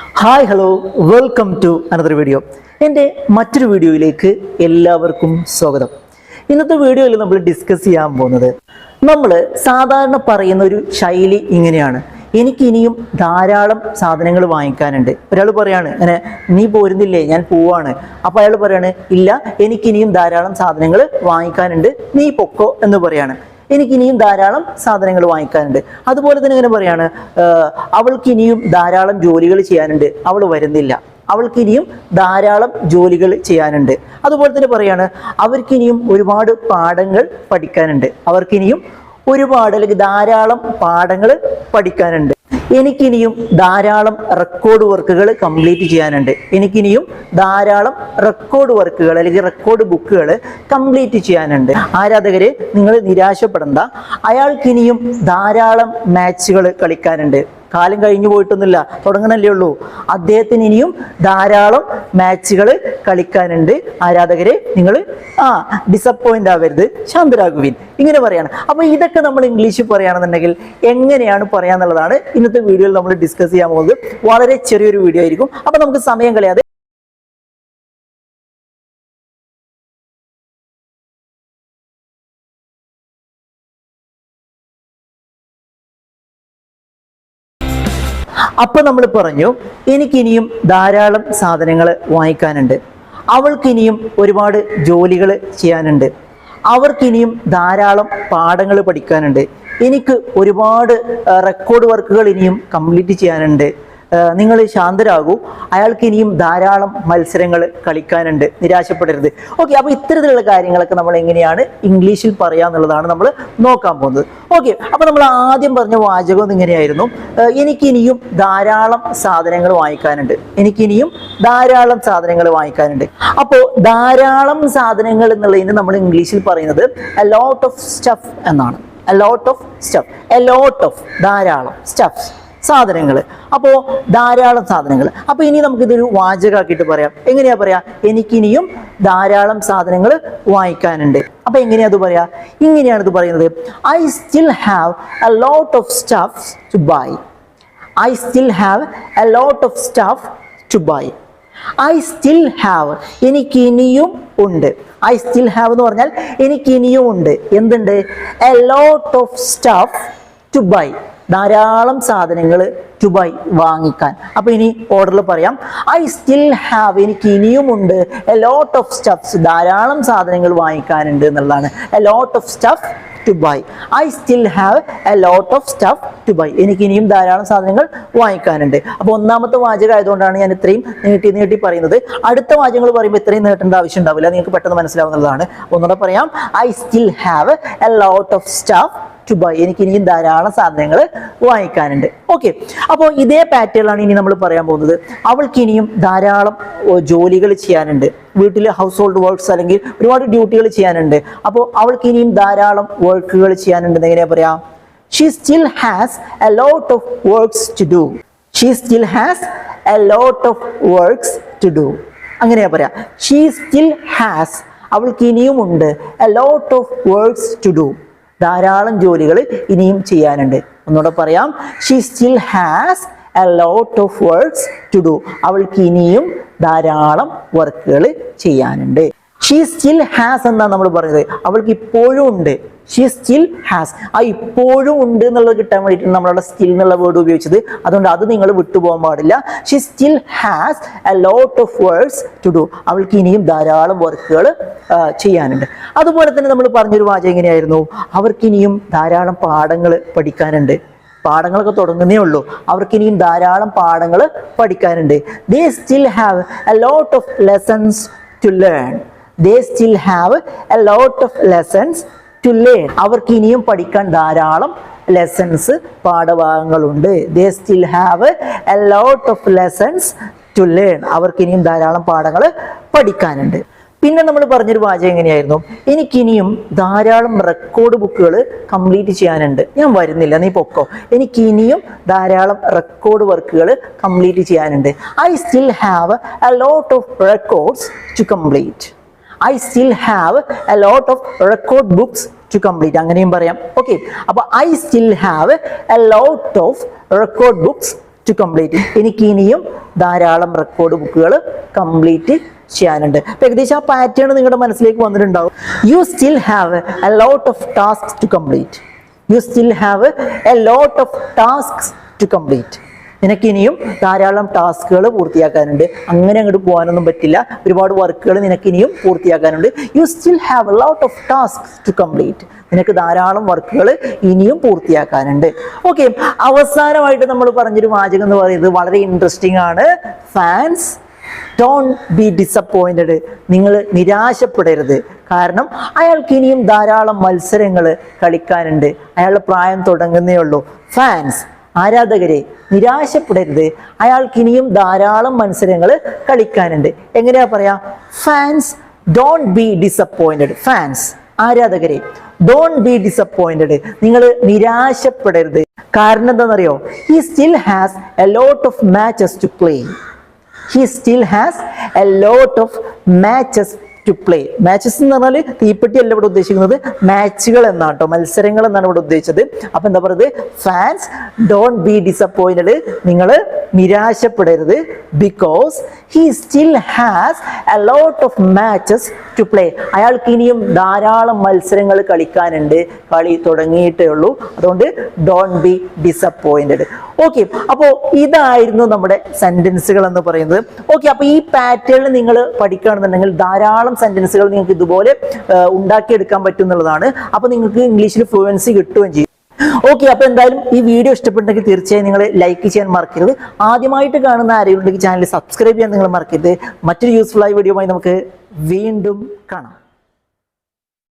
Hi hello welcome to another video എന്റെ മറ്റൊരു വീഡിയോയിലേക്ക് എല്ലാവർക്കും സ്വാഗതം. ഇന്നത്തെ വീഡിയോയിൽ നമ്മൾ ഡിസ്കസ് ചെയ്യാൻ പോകുന്നത് നമ്മൾ സാധാരണ പറയുന്ന ഒരു ശൈലി ഇങ്ങനെയാണ്. എനിക്ക് ഇനിയും ധാരാളം സാധനങ്ങൾ വാങ്ങിക്കാനുണ്ട്. ഒരാൾ പറയാണ് അങ്ങനെ നീ പോരുന്നില്ലേ? ഞാൻ പോവാണ്. അപ്പോൾ അയാൾ പറയാണ് ഇല്ല എനിക്കിനിയും ധാരാളം സാധനങ്ങൾ വാങ്ങിക്കാനുണ്ട്. നീ പൊക്കോ എന്ന് പറയാണ്. എനിക്ക് ഇനിയും ധാരാളം സാധനങ്ങൾ വാങ്ങിക്കാനുണ്ട്. അതുപോലെ തന്നെ ഇങ്ങനെ പറയാണ് അവൾക്ക് ഇനിയും ധാരാളം ജോലികൾ ചെയ്യാനുണ്ട്. അവൾ വരുന്നില്ല. അവൾക്ക് ഇനിയും ധാരാളം ജോലികൾ ചെയ്യാനുണ്ട്. അതുപോലെ തന്നെ പറയാണ് അവർക്കിനിയും ഒരുപാട് പാഠങ്ങൾ പഠിക്കാനുണ്ട്. അവർക്കിനിയും ഒരുപാട് അല്ലെങ്കിൽ ധാരാളം പാഠങ്ങൾ പഠിക്കാനുണ്ട്. എനിക്കിനിയും ധാരാളം റെക്കോർഡ് വർക്കുകൾ കംപ്ലീറ്റ് ചെയ്യാനുണ്ട്. എനിക്കിനിയും ധാരാളം റെക്കോർഡ് വർക്കുകൾ അല്ലെങ്കിൽ റെക്കോർഡ് ബുക്കുകൾ കംപ്ലീറ്റ് ചെയ്യാനുണ്ട്. ആരാധകരെ നിങ്ങൾ നിരാശപ്പെടേണ്ട. അയാൾക്കിനിയും ധാരാളം മാച്ചുകൾ കളിക്കാനുണ്ട്. കാലം കഴിഞ്ഞു പോയിട്ടൊന്നുമില്ല. തുടങ്ങണല്ലേ ഉള്ളൂ. അദ്ദേഹത്തിന് ഇനിയും ധാരാളം മാച്ചുകൾ കളിക്കാനുണ്ട്. ആരാധകരെ നിങ്ങൾ ആ ഡിസപ്പോയിന്റ് ആവരുത്. ശാന്തരാഘുവിൻ ഇങ്ങനെ പറയാണ്. അപ്പോൾ ഇതൊക്കെ നമ്മൾ ഇംഗ്ലീഷിൽ പറയുകയാണെന്നുണ്ടെങ്കിൽ എങ്ങനെയാണ് പറയാന്നുള്ളതാണ് ഇന്നത്തെ വീഡിയോയിൽ നമ്മൾ ഡിസ്കസ് ചെയ്യാൻ പോകുന്നത്. വളരെ ചെറിയൊരു വീഡിയോ ആയിരിക്കും. അപ്പോൾ നമുക്ക് സമയം കളയാതെ അപ്പൊ നമ്മൾ പറഞ്ഞു എനിക്കിനിയും ധാരാളം സാധനങ്ങൾ വാങ്ങിക്കാനുണ്ട്. അവൾക്കിനിയും ഒരുപാട് ജോലികൾ ചെയ്യാനുണ്ട്. അവർക്കിനിയും ധാരാളം പാഠങ്ങൾ പഠിക്കാനുണ്ട്. എനിക്ക് ഒരുപാട് റെക്കോർഡ് വർക്കുകൾ ഇനിയും കംപ്ലീറ്റ് ചെയ്യാനുണ്ട്. നിങ്ങൾ ശാന്തരാകൂ. അയാൾക്ക് ഇനിയും ധാരാളം മത്സരങ്ങൾ കളിക്കാനുണ്ട്. നിരാശപ്പെടരുത്. ഓക്കെ അപ്പോൾ ഇത്തരത്തിലുള്ള കാര്യങ്ങളൊക്കെ നമ്മൾ എങ്ങനെയാണ് ഇംഗ്ലീഷിൽ പറയുക എന്നുള്ളതാണ് നമ്മൾ നോക്കാൻ പോകുന്നത്. ഓക്കെ അപ്പോൾ നമ്മൾ ആദ്യം പറഞ്ഞ വാചകം ഇങ്ങനെയായിരുന്നു. എനിക്ക് ഇനിയും ധാരാളം സാധനങ്ങൾ വാങ്ങിക്കാനുണ്ട്. എനിക്കിനിയും ധാരാളം സാധനങ്ങൾ വാങ്ങിക്കാനുണ്ട്. അപ്പോൾ ധാരാളം സാധനങ്ങൾ എന്നുള്ളതിന് നമ്മൾ ഇംഗ്ലീഷിൽ പറയുന്നത് എ ലോട്ട് ഓഫ് സ്റ്റഫ് എന്നാണ്. A lot of stuff a lot of ധാരാളം സ്റ്റഫ് സാധനങ്ങൾ അപ്പോൾ ധാരാളം സാധനങ്ങൾ അപ്പോൾ ഇനി നമുക്കിതൊരു വാചകമാക്കിയിട്ട് പറയാം. എങ്ങനെയാ പറയാ? എനിക്കിനിയും ധാരാളം സാധനങ്ങൾ വാങ്ങിക്കാനുണ്ട്. അപ്പോൾ എങ്ങനെയാ അത് പറയാ? ഇങ്ങനെയാണ് ഇത് പറയുന്നത്. I still have a lot of stuff to buy I still have a lot of stuff to buy I still have എനിക്ക് ഇനിയും ഉണ്ട്. ഐ സ്റ്റിൽ ഹാവ് എന്ന് പറഞ്ഞാൽ എനിക്ക് ഇനിയും ഉണ്ട്. എന്തുണ്ട്? A lot of stuff to buy ധാരാളം സാധനങ്ങൾ ടു ബൈ വാങ്ങിക്കാൻ. അപ്പോൾ ഇനി ഓർഡറിൽ പറയാം. ഐ സ്റ്റിൽ ഹാവ് എനിക്ക് ഇനിയും ഉണ്ട്. എ ലോട്ട് ഓഫ് സ്റ്റഫ്സ് ധാരാളം സാധനങ്ങൾ വാങ്ങിക്കാനുണ്ട് എന്നുള്ളതാണ്. A lot of stuff to buy I still have a lot of stuff to buy എനിക്ക് ഇനിയും ധാരാളം സാധനങ്ങൾ വാങ്ങിക്കാനുണ്ട്. അപ്പോൾ ഒന്നാമത്തെ വാചകം ആയതുകൊണ്ടാണ് ഞാൻ ഇത്രയും നീട്ടി നീട്ടി പറയുന്നത്. അടുത്ത വാചകങ്ങൾ പറയുമ്പോൾ ഇത്രയും നീട്ടേണ്ട ആവശ്യം ഉണ്ടാവില്ല നിങ്ങൾക്ക് പെട്ടെന്ന് മനസ്സിലാവുന്നതാണ്. ഒന്നുകൂടെ പറയാം. I still have a lot of stuff to buy എനിക്ക് ഇനിയും ധാരാളം സാധനങ്ങൾ വാങ്ങിക്കാനുണ്ട്. ഓക്കെ അപ്പോൾ ഇതേ പാറ്റേണാണ് ഇനി നമ്മൾ പറയാൻ പോകുന്നത്. അവൾക്ക് ഇനിയും ധാരാളം ജോലികൾ ചെയ്യാനുണ്ട്. വീട്ടിൽ ഹൗസ് ഹോൾഡ് വർക്ക്സ് അല്ലെങ്കിൽ ഒരുപാട് ഡ്യൂട്ടികൾ ചെയ്യാനുണ്ട്. അപ്പോൾ അവൾക്ക് ഇനിയും ധാരാളം വർക്കുകൾ ചെയ്യാനുണ്ട് എങ്ങനെയാ പറയാം? She still has a lot of works to do she still has a lot of works to do അങ്ങനെയാ പറയാം. ഷീ സ്റ്റിൽ ഹാസ് അവൾക്ക് ഇനിയും ഉണ്ട്. A lot of works to do ധാരാളം ജോലികൾ ഇനിയും ചെയ്യാനുണ്ട്. ഒന്നുകൂടെ പറയാം. She still has a lot of works to do അവൾക്ക് ഇനിയും ധാരാളം വർക്കുകൾ ചെയ്യാനുണ്ട്. ഷീ സ്റ്റിൽ ഹാസ് എന്നാണ് നമ്മൾ പറഞ്ഞത്. അവൾക്ക് ഇപ്പോഴും ഉണ്ട്. ഷീ സ്റ്റിൽ ഹാസ് ആ ഇപ്പോഴും ഉണ്ട് എന്നുള്ളത് കിട്ടാൻ വേണ്ടിയിട്ടാണ് നമ്മളവിടെ സ്റ്റിൽ എന്നുള്ള വേർഡ് ഉപയോഗിച്ചത്. അതുകൊണ്ട് അത് നിങ്ങൾ വിട്ടുപോകാൻ പാടില്ല. She still has a lot of words to do അവൾക്ക് ഇനിയും ധാരാളം വർക്കുകൾ ചെയ്യാനുണ്ട്. അതുപോലെ തന്നെ നമ്മൾ പറഞ്ഞൊരു വാചകം എങ്ങനെയായിരുന്നു? അവർക്ക് ഇനിയും ധാരാളം പാഠങ്ങൾ പഠിക്കാനുണ്ട്. പാഠങ്ങളൊക്കെ തുടങ്ങുന്നേ ഉള്ളൂ. അവർക്ക് ഇനിയും ധാരാളം പാഠങ്ങൾ പഠിക്കാനുണ്ട്. They still have a lot of lessons to learn they still have a lot of lessons to learn അവർക്ക് ഇനിയും പഠിക്കാൻ ധാരാളം lessons പാഠഭാഗങ്ങളുണ്ട്. They still have a lot of lessons to learn അവർക്ക് ഇനിയും ധാരാളം പാഠങ്ങൾ പഠിക്കാനുണ്ട്. പിന്നെ നമ്മൾ പറഞ്ഞൊരു വാചകം എങ്ങനെയായിരുന്നു? എനിക്കിനിയും ധാരാളം റെക്കോർഡ് ബുക്കുകൾ കംപ്ലീറ്റ് ചെയ്യാനുണ്ട്. ഞാൻ വരുന്നില്ല നീ പൊക്കോ. എനിക്കിനിയും ധാരാളം റെക്കോർഡ് വർക്കുകൾ കംപ്ലീറ്റ് ചെയ്യാനുണ്ട്. I still have a lot of records to complete I still have a lot of record books to complete അങ്ങനെയും പറയാം. ഓക്കെ അപ്പോൾ I still have a lot of record books to complete എനിക്ക് ഇനിയും ധാരാളം record ബുക്കുകൾ complete ചെയ്യാനുണ്ട്. അപ്പൊ ഏകദേശം ആ പാറ്റേൺ നിങ്ങളുടെ മനസ്സിലേക്ക് വന്നിട്ടുണ്ടാവും. You still have a lot of task to complete you still have a lot of task to complete നിനക്ക് ഇനിയും ധാരാളം ടാസ്കുകൾ പൂർത്തിയാക്കാനുണ്ട്. അങ്ങനെ അങ്ങോട്ട് പോകാനൊന്നും പറ്റില്ല. ഒരുപാട് വർക്കുകൾ നിനക്ക് ഇനിയും പൂർത്തിയാക്കാനുണ്ട് you still have lot of task to complete നിനക്ക് ധാരാളം വർക്കുകൾ ഇനിയും പൂർത്തിയാക്കാനുണ്ട്. ഓക്കെ അവസാനമായിട്ട് നമ്മൾ പറഞ്ഞൊരു വാചകം എന്ന് പറയുന്നത് വളരെ ഇൻട്രസ്റ്റിംഗ് ആണ്. ഫാൻസ് ഡോൺ ബി ഡിസപ്പോയിന്റഡ് നിങ്ങൾ നിരാശപ്പെടരുത്. കാരണം അയാൾക്ക് ഇനിയും ധാരാളം മത്സരങ്ങൾ കളിക്കാനുണ്ട്. അയാളുടെ പ്രായം തുടങ്ങുന്നേ ഉള്ളൂ. ഫാൻസ് ആരാധകരെ നിരാശപ്പെടരുത്. അയാൾക്ക് ഇനിയും ധാരാളം മത്സരങ്ങൾ കളിക്കാനുണ്ട്. എങ്ങനെയാ പറയാ? Fans don't be disappointed fans ആരാധകരെ ഡോണ്ട് ബി ഡിസപ്പോയിന്റഡ് നിങ്ങൾ നിരാശപ്പെടരുത്. കാരണം എന്താണെന്നറിയോ? He still has a lot of matches to play he still has a lot of matches to play matches എന്ന് പറഞ്ഞാൽ തീപ്പെട്ടി അല്ല ഇവിടെ ഉദ്ദേശിക്കുന്നത്. മാച്ചുകൾ എന്നാണ് കേട്ടോ മത്സരങ്ങൾ എന്നാണ് ഇവിടെ ഉദ്ദേശിച്ചത്. അപ്പൊ എന്താ പറയുന്നത്? ഫാൻസ് ഡോണ്ട് ബി ഡിസപ്പോയിന്റഡ് നിങ്ങൾ നിരാശപ്പെടരുത്. Because he still has a lot of matches to play അയാൾക്ക് ഇനിയും ധാരാളം മത്സരങ്ങൾ കളിക്കാനുണ്ട്. കളി തുടങ്ങിയിട്ടേ ഉള്ളൂ. അതുകൊണ്ട് ഡോണ്ട് ബി ഡിസപ്പോയിന്റഡ് ഓക്കെ അപ്പോൾ ഇതായിരുന്നു നമ്മുടെ സെന്റൻസുകൾ എന്ന് പറയുന്നത്. ഓക്കെ അപ്പോൾ ഈ പാറ്റേൺ നിങ്ങൾ പഠിക്കുകയാണെന്നുണ്ടെങ്കിൽ ധാരാളം സെന്റൻസുകൾ നിങ്ങൾക്ക് ഇതുപോലെ ഉണ്ടാക്കി ഉണ്ടാക്കിയെടുക്കാൻ പറ്റും എന്നുള്ളതാണ്. അപ്പോൾ നിങ്ങൾക്ക് ഇംഗ്ലീഷിൽ ഫ്ലുവൻസി കിട്ടുകയും ചെയ്യും. ഓക്കെ അപ്പോൾ എന്തായാലും ഈ വീഡിയോ ഇഷ്ടപ്പെട്ടെങ്കിൽ തീർച്ചയായും നിങ്ങൾ ലൈക്ക് ചെയ്യാൻ മറക്കരുത്. ആദ്യമായിട്ട് കാണുന്ന ആരെങ്കിലും ഉണ്ടെങ്കിൽ ചാനൽ സബ്സ്ക്രൈബ് ചെയ്യാൻ നിങ്ങൾ മറക്കരുത്. മറ്റൊരു യൂസ്ഫുൾ ആയ വീഡിയോ നമുക്ക് വീണ്ടും കാണാം.